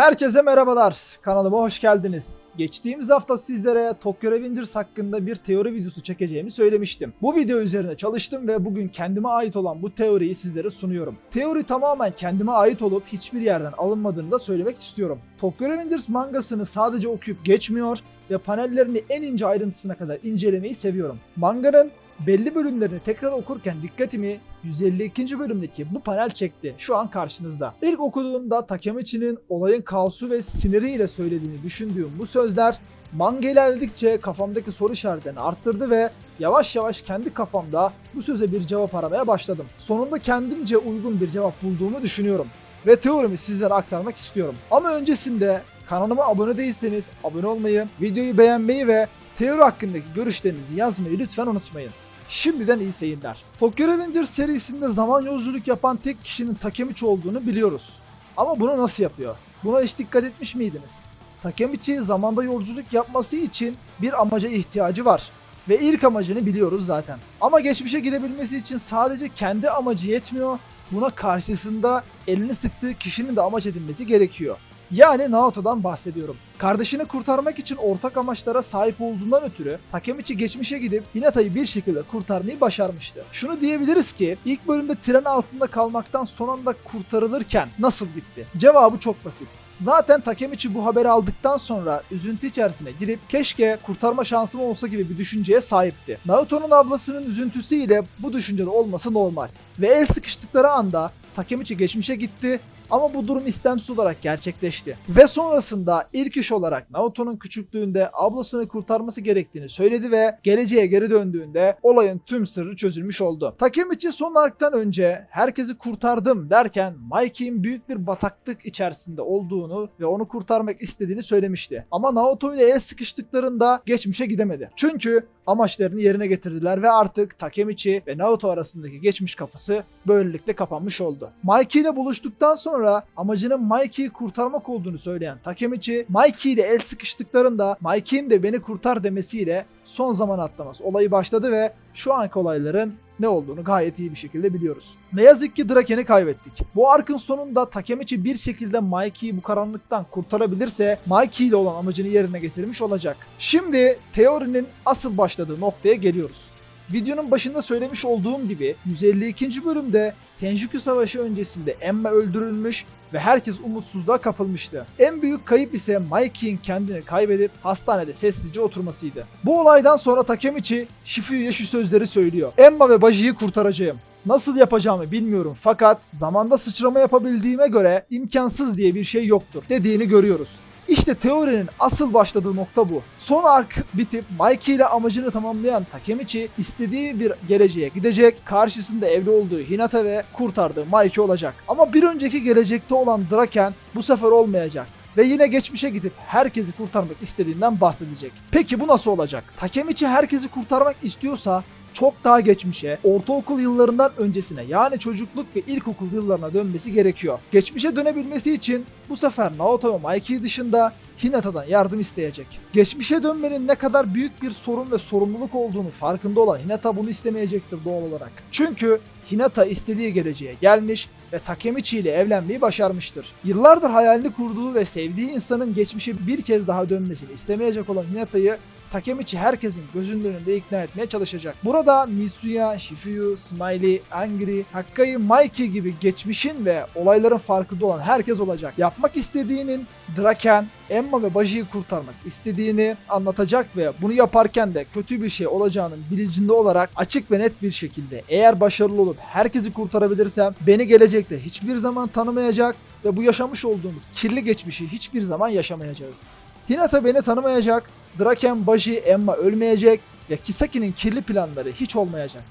Herkese merhabalar. Kanalıma hoş geldiniz. Geçtiğimiz hafta sizlere Tokyo Revengers hakkında bir teori videosu çekeceğimi söylemiştim. Bu video üzerine çalıştım ve bugün kendime ait olan bu teoriyi sizlere sunuyorum. Teori tamamen kendime ait olup hiçbir yerden alınmadığını da söylemek istiyorum. Tokyo Revengers mangasını sadece okuyup geçmiyor ve panellerini en ince ayrıntısına kadar incelemeyi seviyorum. Manganın belli bölümlerini tekrar okurken dikkatimi 152. bölümdeki bu panel çekti. Şu an karşınızda. İlk okuduğumda Takemichi'nin olayın kaosu ve siniriyle söylediğini düşündüğüm bu sözler manga ilerledikçe kafamdaki soru işaretlerini arttırdı ve yavaş yavaş kendi kafamda bu söze bir cevap aramaya başladım. Sonunda kendimce uygun bir cevap bulduğumu düşünüyorum ve teorimi sizlere aktarmak istiyorum. Ama öncesinde kanalıma abone değilseniz abone olmayı, videoyu beğenmeyi ve teori hakkındaki görüşlerinizi yazmayı lütfen unutmayın. Şimdiden iyi seyirler. Tokyo Revengers serisinde zaman yolculuk yapan tek kişinin Takemichi olduğunu biliyoruz. Ama bunu nasıl yapıyor? Buna hiç dikkat etmiş miydiniz? Takemichi zamanda yolculuk yapması için bir amaca ihtiyacı var. Ve ilk amacını biliyoruz zaten. Ama geçmişe gidebilmesi için sadece kendi amacı yetmiyor. Buna karşısında elini sıktığı kişinin de amaç edinmesi gerekiyor. Yani Naoto'dan bahsediyorum. Kardeşini kurtarmak için ortak amaçlara sahip olduğundan ötürü Takemichi geçmişe gidip Hinata'yı bir şekilde kurtarmayı başarmıştı. Şunu diyebiliriz ki ilk bölümde tren altında kalmaktan son anda kurtarılırken nasıl gitti? Cevabı çok basit. Zaten Takemichi bu haberi aldıktan sonra üzüntü içerisine girip keşke kurtarma şansım olsa gibi bir düşünceye sahipti. Naruto'nun ablasının üzüntüsüyle bu düşüncede olması normal. Ve el sıkıştıkları anda Takemichi geçmişe gitti ama bu durum istemsiz olarak gerçekleşti. Ve sonrasında ilk iş olarak Naoto'nun küçüklüğünde ablasını kurtarması gerektiğini söyledi ve geleceğe geri döndüğünde olayın tüm sırrı çözülmüş oldu. Takemichi son arktan önce herkesi kurtardım derken Mikey'in büyük bir bataklık içerisinde olduğunu ve onu kurtarmak istediğini söylemişti. Ama Naoto ile el sıkıştıklarında geçmişe gidemedi. Çünkü amaçlarını yerine getirdiler ve artık Takemichi ve Naoto arasındaki geçmiş kapısı böylelikle kapanmış oldu. Mikey ile buluştuktan sonra amacının Mikey'i kurtarmak olduğunu söyleyen Takemichi, Mikey ile el sıkıştıklarında Mikey'in de beni kurtar demesiyle son zaman atlaması olayı başladı ve şu anki olayların ne olduğunu gayet iyi bir şekilde biliyoruz. Ne yazık ki Draken'i kaybettik. Bu arkın sonunda Takemichi bir şekilde Mikey'i bu karanlıktan kurtarabilirse Mikey ile olan amacını yerine getirmiş olacak. Şimdi teorinin asıl başladığı noktaya geliyoruz. Videonun başında söylemiş olduğum gibi 152. bölümde Tenjutsu Savaşı öncesinde Emma öldürülmüş ve herkes umutsuzluğa kapılmıştı. En büyük kayıp ise Mikey'in kendini kaybedip hastanede sessizce oturmasıydı. Bu olaydan sonra Takemichi Shifuyu'ya şu sözleri söylüyor. Emma ve Baji'yi kurtaracağım. Nasıl yapacağımı bilmiyorum fakat zamanda sıçrama yapabildiğime göre imkansız diye bir şey yoktur dediğini görüyoruz. İşte teorinin asıl başladığı nokta bu. Son ark bitip Mikey ile amacını tamamlayan Takemichi istediği bir geleceğe gidecek. Karşısında evli olduğu Hinata ve kurtardığı Mikey olacak. Ama bir önceki gelecekte olan Draken bu sefer olmayacak ve yine geçmişe gidip herkesi kurtarmak istediğinden bahsedecek. Peki bu nasıl olacak? Takemichi herkesi kurtarmak istiyorsa çok daha geçmişe, ortaokul yıllarından öncesine yani çocukluk ve ilkokul yıllarına dönmesi gerekiyor. Geçmişe dönebilmesi için bu sefer Naoto ve Mikey dışında Hinata'dan yardım isteyecek. Geçmişe dönmenin ne kadar büyük bir sorun ve sorumluluk olduğunu farkında olan Hinata bunu istemeyecektir doğal olarak. Çünkü Hinata istediği geleceğe gelmiş ve Takemichi ile evlenmeyi başarmıştır. Yıllardır hayalini kurduğu ve sevdiği insanın geçmişe bir kez daha dönmesini istemeyecek olan Hinata'yı Takemichi herkesin gözünün önünde ikna etmeye çalışacak. Burada Mitsuya, Shifuyu, Smiley, Angry, Hakkai, Mikey gibi geçmişin ve olayların farkında olan herkes olacak. Yapmak istediğinin Draken, Emma ve Baji'yi kurtarmak istediğini anlatacak ve bunu yaparken de kötü bir şey olacağının bilincinde olarak açık ve net bir şekilde eğer başarılı olup herkesi kurtarabilirsem beni gelecekte hiçbir zaman tanımayacak ve bu yaşamış olduğumuz kirli geçmişi hiçbir zaman yaşamayacağız. Hinata beni tanımayacak, Draken, Baji, Emma ölmeyecek ve Kisaki'nin kirli planları hiç olmayacak.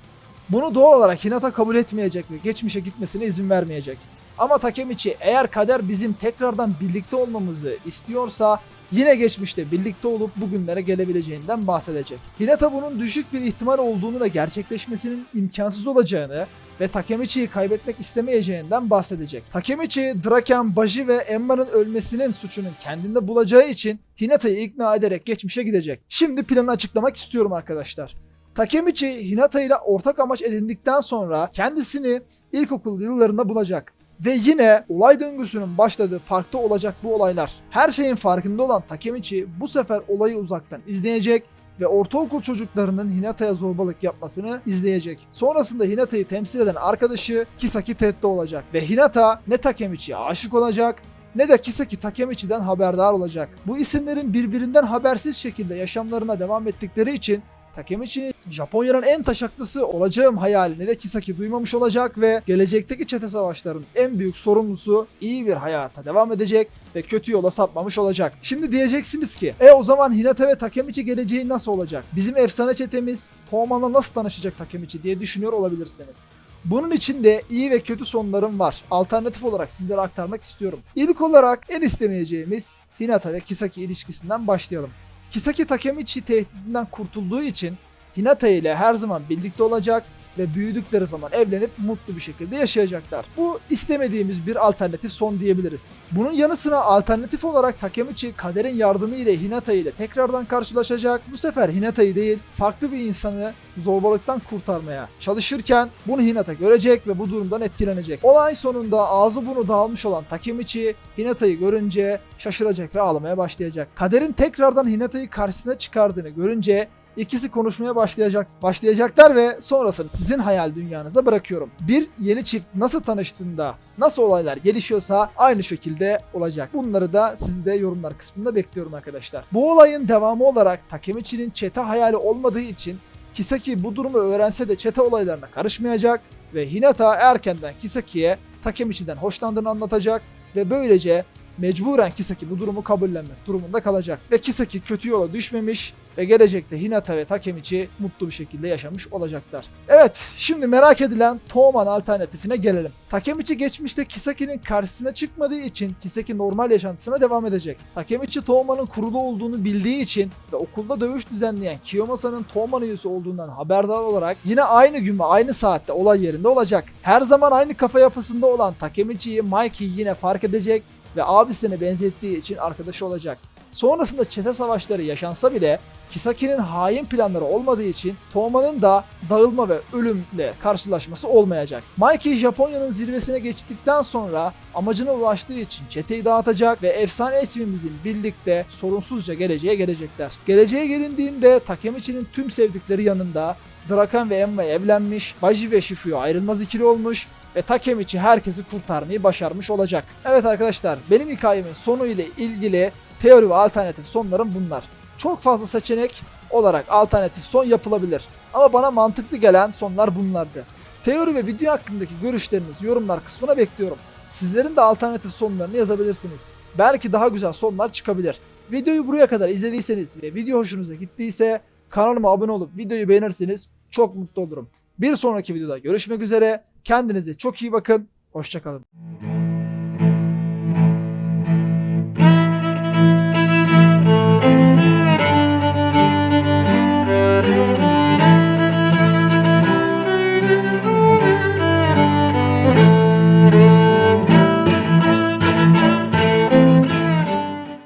Bunu doğal olarak Hinata kabul etmeyecek ve geçmişe gitmesine izin vermeyecek. Ama Takemichi eğer kader bizim tekrardan birlikte olmamızı istiyorsa yine geçmişte birlikte olup bugünlere gelebileceğinden bahsedecek. Hinata bunun düşük bir ihtimal olduğunu ve gerçekleşmesinin imkansız olacağını ve Takemichi'yi kaybetmek istemeyeceğinden bahsedecek. Takemichi, Draken, Baji ve Emma'nın ölmesinin suçunun kendinde bulacağı için Hinata'yı ikna ederek geçmişe gidecek. Şimdi planı açıklamak istiyorum arkadaşlar. Takemichi Hinata ile ortak amaç edindikten sonra kendisini ilkokul yıllarında bulacak. Ve yine olay döngüsünün başladığı parkta olacak bu olaylar. Her şeyin farkında olan Takemichi bu sefer olayı uzaktan izleyecek ve ortaokul çocuklarının Hinata'ya zorbalık yapmasını izleyecek. Sonrasında Hinata'yı temsil eden arkadaşı Kisaki Ted'de olacak ve Hinata ne Takemichi'ye aşık olacak ne de Kisaki Takemichi'den haberdar olacak. Bu isimlerin birbirinden habersiz şekilde yaşamlarına devam ettikleri için Takemichi'nin Japonya'nın en taşaklısı olacağım hayalini de Kisaki duymamış olacak ve gelecekteki çete savaşlarının en büyük sorumlusu iyi bir hayata devam edecek ve kötü yola sapmamış olacak. Şimdi diyeceksiniz ki e o zaman Hinata ve Takemichi geleceği nasıl olacak? Bizim efsane çetemiz Toman'la nasıl tanışacak Takemichi diye düşünüyor olabilirsiniz. Bunun için de iyi ve kötü sonlarım var. Alternatif olarak sizlere aktarmak istiyorum. İlk olarak en istemeyeceğimiz Hinata ve Kisaki ilişkisinden başlayalım. Kisaki Takemichi tehdidinden kurtulduğu için Hinata ile her zaman birlikte olacak ve büyüdükleri zaman evlenip mutlu bir şekilde yaşayacaklar. Bu istemediğimiz bir alternatif son diyebiliriz. Bunun yanı sıra alternatif olarak Takemichi kaderin yardımı ile Hinata ile tekrardan karşılaşacak. Bu sefer Hinata'yı değil farklı bir insanı zorbalıktan kurtarmaya çalışırken bunu Hinata görecek ve bu durumdan etkilenecek. Olay sonunda ağzı bunu dağılmış olan Takemichi Hinata'yı görünce şaşıracak ve ağlamaya başlayacak. Kaderin tekrardan Hinata'yı karşısına çıkardığını görünce İkisi konuşmaya başlayacak başlayacaklar ve sonrasını sizin hayal dünyanıza bırakıyorum. Bir yeni çift nasıl tanıştığında nasıl olaylar gelişiyorsa aynı şekilde olacak. Bunları da sizi de yorumlar kısmında bekliyorum arkadaşlar. Bu olayın devamı olarak Takemichi'nin çete hayali olmadığı için Kisaki bu durumu öğrense de çete olaylarına karışmayacak ve Hinata erkenden Kisaki'ye Takemichi'den hoşlandığını anlatacak ve böylece mecburen Kisaki bu durumu kabullenmek durumunda kalacak. Ve Kisaki kötü yola düşmemiş ve gelecekte Hinata ve Takemichi mutlu bir şekilde yaşamış olacaklar. Evet, şimdi merak edilen Toman alternatifine gelelim. Takemichi geçmişte Kisaki'nin karşısına çıkmadığı için Kisaki normal yaşantısına devam edecek. Takemichi Toman'ın kurulu olduğunu bildiği için ve okulda dövüş düzenleyen Kiyomasa'nın Toman üyesi olduğundan haberdar olarak yine aynı gün ve aynı saatte olay yerinde olacak. Her zaman aynı kafa yapısında olan Takemichi'yi Mikey yine fark edecek ve abisine benzettiği için arkadaşı olacak. Sonrasında çete savaşları yaşansa bile Kisaki'nin hain planları olmadığı için Toma'nın da dağılma ve ölümle karşılaşması olmayacak. Mikey Japonya'nın zirvesine geçtikten sonra amacına ulaştığı için çeteyi dağıtacak ve efsane ekibimizin birlikte sorunsuzca geleceğe gelecekler. Geleceğe gelindiğinde Takemichi'nin tüm sevdikleri yanında Drakan ve Emma evlenmiş, Baji ve Shifuya ayrılmaz ikili olmuş ve Takemichi herkesi kurtarmayı başarmış olacak. Evet arkadaşlar benim hikayemin sonu ile ilgili teori ve alternatif sonlarım bunlar. Çok fazla seçenek olarak alternatif son yapılabilir. Ama bana mantıklı gelen sonlar bunlardı. Teori ve video hakkındaki görüşlerinizi yorumlar kısmına bekliyorum. Sizlerin de alternatif sonlarını yazabilirsiniz. Belki daha güzel sonlar çıkabilir. Videoyu buraya kadar izlediyseniz ve video hoşunuza gittiyse kanalıma abone olup videoyu beğenirseniz çok mutlu olurum. Bir sonraki videoda görüşmek üzere. Kendinize çok iyi bakın. Hoşçakalın.